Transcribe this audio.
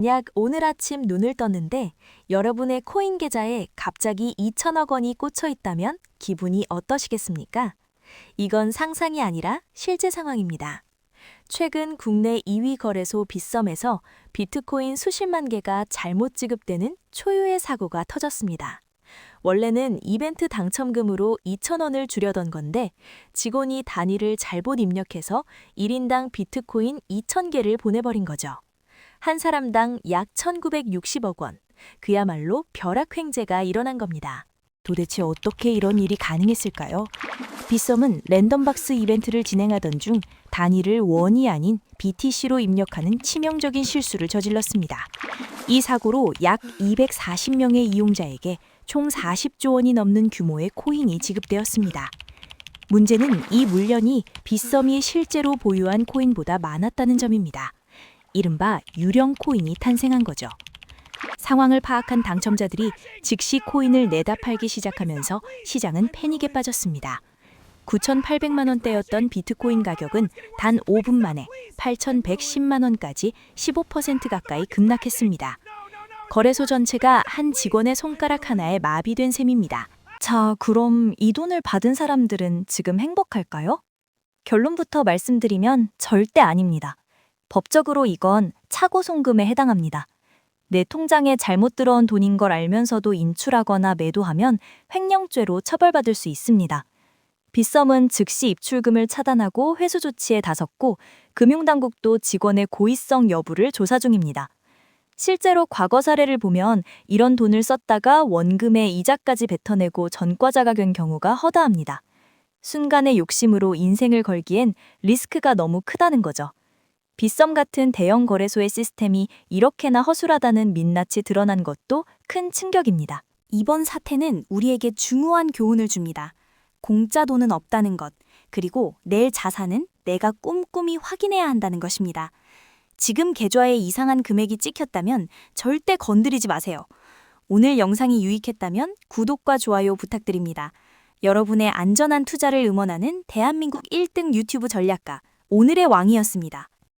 만약 오늘 아침 눈을 떴는데 여러분의 코인 계좌에 갑자기 2천억 원이 꽂혀 있다면 기분이 어떠시겠습니까? 이건 상상이 아니라 실제 상황입니다. 최근 국내 2위 거래소 빗썸에서 비트코인 수십만 개가 잘못 지급되는 초유의 사고가 터졌습니다. 원래는 이벤트 당첨금으로 2,000원을 주려던 건데 직원이 단위를 잘못 입력해서 1인당 비트코인 2,000개를 보내버린 거죠. 한 사람당 약 1,960억 원. 그야말로 벼락횡재가 일어난 겁니다. 도대체 어떻게 이런 일이 가능했을까요? 빗썸은 랜덤박스 이벤트를 진행하던 중 단위를 원이 아닌 BTC로 입력하는 치명적인 실수를 저질렀습니다. 이 사고로 약 240명의 이용자에게 총 40조 원이 넘는 규모의 코인이 지급되었습니다. 문제는 이 물련이 빗썸이 실제로 보유한 코인보다 많았다는 점입니다. 이른바 유령 코인이 탄생한 거죠. 상황을 파악한 당첨자들이 즉시 코인을 내다 팔기 시작하면서 시장은 패닉에 빠졌습니다. 9,800만 원대였던 비트코인 가격은 단 5분 만에 8,110만 원까지 15% 가까이 급락했습니다. 거래소 전체가 한 직원의 손가락 하나에 마비된 셈입니다. 자, 그럼 이 돈을 받은 사람들은 지금 행복할까요? 결론부터 말씀드리면 절대 아닙니다. 법적으로 이건 차고 송금에 해당합니다. 내 통장에 잘못 들어온 돈인 걸 알면서도 인출하거나 매도하면 횡령죄로 처벌받을 수 있습니다. 빗썸은 즉시 입출금을 차단하고 회수 조치에 나섰고 금융당국도 직원의 고의성 여부를 조사 중입니다. 실제로 과거 사례를 보면 이런 돈을 썼다가 원금의 이자까지 뱉어내고 전과자가 된 경우가 허다합니다. 순간의 욕심으로 인생을 걸기엔 리스크가 너무 크다는 거죠. 빗썸 같은 대형 거래소의 시스템이 이렇게나 허술하다는 민낯이 드러난 것도 큰 충격입니다. 이번 사태는 우리에게 중요한 교훈을 줍니다. 공짜 돈은 없다는 것, 그리고 내 자산은 내가 꼼꼼히 확인해야 한다는 것입니다. 지금 계좌에 이상한 금액이 찍혔다면 절대 건드리지 마세요. 오늘 영상이 유익했다면 구독과 좋아요 부탁드립니다. 여러분의 안전한 투자를 응원하는 대한민국 1등 유튜브 전략가, 오늘의 왕이었습니다.